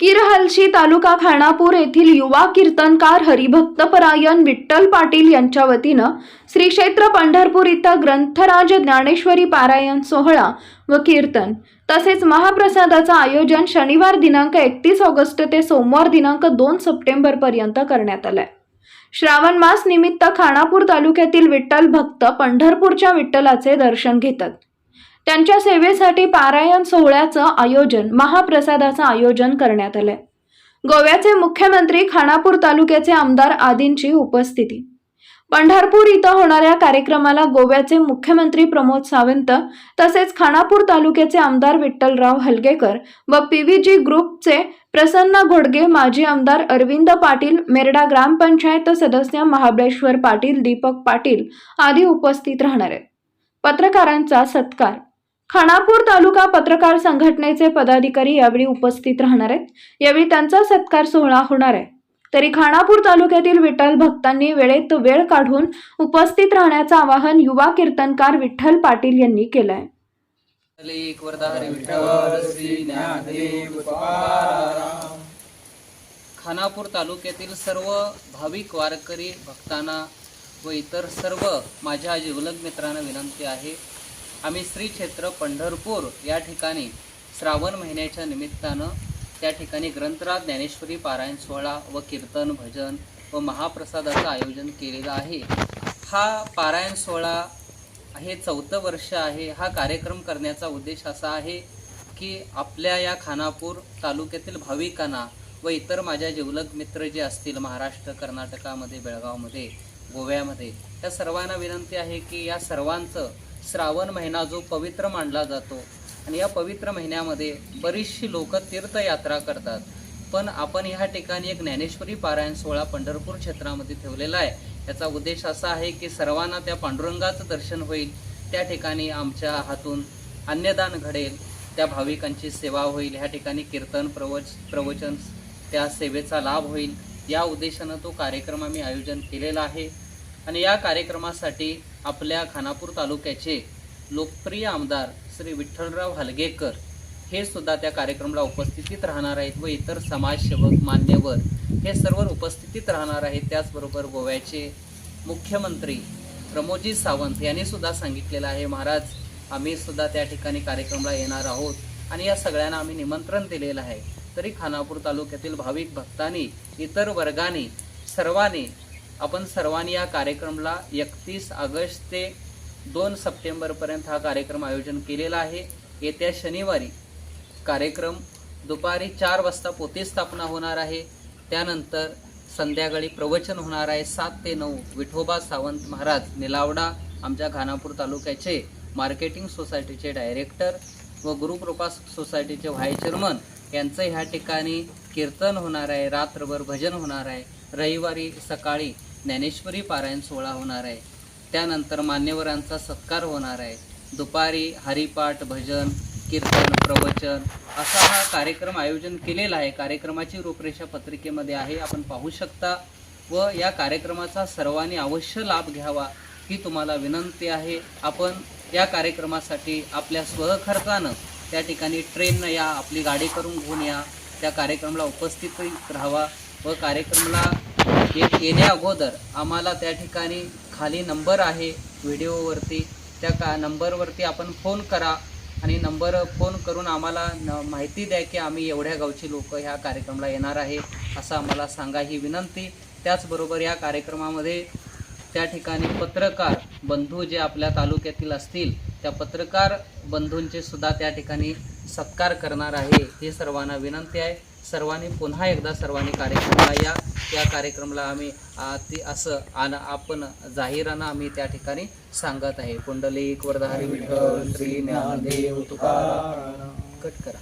किरहलशी तालुका खानापूर येथील युवा कीर्तनकार हरिभक्तपरायण विठ्ठल पाटील यांच्या वतीनं श्री क्षेत्र पंढरपूर इथं ग्रंथराज ज्ञानेश्वरी पारायण सोहळा व कीर्तन तसेच महाप्रसादाचं आयोजन शनिवार दिनांक एकतीस ऑगस्ट ते सोमवार दिनांक दोन सप्टेंबर पर्यंत करण्यात आलंय. श्रावण मास निमित्त खानापूर तालुक्यातील विठ्ठल भक्त पंढरपूरच्या विठ्ठलाचे दर्शन घेतात. त्यांच्या सेवेसाठी पारायण सोहळ्याचं आयोजन महाप्रसादाचं आयोजन करण्यात आलंय. गोव्याचे मुख्यमंत्री खानापूर तालुक्याचे आमदार आदींची उपस्थिती. पंढरपूर इथं होणाऱ्या कार्यक्रमाला गोव्याचे मुख्यमंत्री प्रमोद सावंत तसेच खानापूर तालुक्याचे आमदार विठ्ठलराव हलगेकर व पी व्ही जी ग्रुपचे प्रसन्न घोडगे माजी आमदार अरविंद पाटील मेरडा ग्रामपंचायत सदस्य महाबळेश्वर पाटील दीपक पाटील आदी उपस्थित राहणार आहेत. पत्रकारांचा सत्कार खानापूर तालुका पत्रकार संघटनेचे पदाधिकारी यावेळी उपस्थित राहणार आहेत. यावेळी त्यांचा सत्कार सोहळा होणार आहे. तरी खानापूर तालुक्यातील विठ्ठल भक्तांनी वेळेत वेळ काढून उपस्थित राहण्याचं आवाहन युवा कीर्तनकार विठ्ठल पाटील यांनी केलं आहे खानापूर तालुक्यातील सर्व भाविक वारकरी भक्तांना व इतर सर्व माझ्या जिवलग मित्रांना विनंती आहे. आम्ही श्री क्षेत्र पंढरपूर या ठिकाणी श्रावण महिन्याच्या निमित्तानं त्या ठिकाणी ग्रंथराज ज्ञानेश्वरी पारायण सोहळा व कीर्तन भजन व महाप्रसादाचं आयोजन केलेलं आहे. हा पारायण सोहळा हे चौथं वर्ष आहे. हा कार्यक्रम करण्याचा उद्देश असा आहे की आपल्या या खानापूर तालुक्यातील भाविकांना व इतर माझ्या जिवलग मित्र जे असतील महाराष्ट्र कर्नाटकामध्ये बेळगावमध्ये गोव्यामध्ये त्या सर्वांना विनंती आहे की या सर्वांचं श्रावण महिना जो पवित्र मानला जातो आणि या पवित्र महिन्यामध्ये बरीचशी लोक तीर्थयात्रा करतात. पण आपण ह्या ठिकाणी एक ज्ञानेश्वरी पारायण सोहळा पंढरपूर क्षेत्रामध्ये ठेवलेला आहे. याचा उद्देश असा आहे की सर्वांना त्या पांडुरंगाचं दर्शन होईल त्या ठिकाणी आमच्या हातून अन्नदान घडेल त्या भाविकांची सेवा होईल ह्या ठिकाणी कीर्तन प्रवच प्रवचन त्या सेवेचा लाभ होईल. या उद्देशानं तो कार्यक्रम आम्ही आयोजन केलेला आहे. आणि या कार्यक्रमासाठी आपल्या खानापूर तालुक्याचे लोकप्रिय आमदार श्री विठ्ठलराव हलगेकर हे सुद्धा त्या कार्यक्रमाला उपस्थितीत राहणार आहेत व इतर समाजसेवक मान्यवर हे सर्व उपस्थितीत राहणार आहेत. त्याचबरोबर गोव्याचे मुख्यमंत्री प्रमोदजी सावंत यांनी सुद्धा सांगितलेलं आहे महाराज आम्ही सुद्धा त्या ठिकाणी कार्यक्रमाला येणार आहोत आणि या सगळ्यांना आम्ही निमंत्रण दिलेलं आहे. तरी खानापूर तालुक्यातील भाविक भक्तांनी इतर वर्गाने सर्वांनी आपण सर्वांनी या कार्यक्रमाला एकतीस ऑगस्ट ते दोन सप्टेंबरपर्यंत हा कार्यक्रम आयोजन केलेला आहे. येत्या शनिवारी कार्यक्रम दुपारी चार वाजता पोतीस्थापना होणार आहे. त्यानंतर संध्याकाळी प्रवचन होणार आहे. सात ते नऊ विठोबा सावंत महाराज निलावडा आमच्या घानापूर तालुक्याचे मार्केटिंग सोसायटीचे डायरेक्टर व गुरुकृपा सोसायटीचे व्हाय चेअरमन यांचं ह्या ठिकाणी कीर्तन होणार आहे. रात्रभर भजन होणार आहे. रविवारी सकाळी ज्ञानेश्वरी पारायण सोहळा होणार आहे. त्यानंतर मान्यवरांचा सत्कार होणार आहे. दुपारी हरिपाठ भजन कीर्तन प्रवचन असा हा कार्यक्रम आयोजन केलेला आहे. कार्यक्रमाची रूपरेषा पत्रिकेमध्ये आहे. आपण पाहू शकता व या कार्यक्रमाचा सर्वांनी अवश्य लाभ घ्यावा ही तुम्हाला विनंती आहे. आपण या कार्यक्रमासाठी आपल्या स्वखर्चानं त्या ठिकाणी ट्रेननं या आपली गाडी करून घेऊन या. त्या कार्यक्रमाला उपस्थित राहावा व कार्यक्रमाला ये- येण्या अगोदर आम्हाला त्या ठिकाणी खाली नंबर आहे व्हिडिओवरती. त्या का नंबरवरती आपण फोन करा आणि नंबर फोन करून आम्हाला न माहिती द्या की आम्ही एवढ्या गावची लोक ह्या कार्यक्रमाला येणार आहे असं आम्हाला सांगा ही विनंती. त्याचबरोबर या कार्यक्रमामध्ये त्या ठिकाणी पत्रकार बंधू जे आपल्या तालुक्यातील असतील त्या पत्रकार बंधूंचे सुद्धा त्या ठिकाणी सत्कार करणार आहे हे सर्वांना विनंती आहे. सर्वांनी पुन्हा एकदा सर्वांनी कार्यक्रमाला या या कार्यक्रमाला आम्ही ती असं आन आपण जाहीरानं आम्ही त्या ठिकाणी सांगत आहे. कुंडलिक वरदाहरी विठ्ठल श्री ज्ञानदेव तुकाराम. कट करा.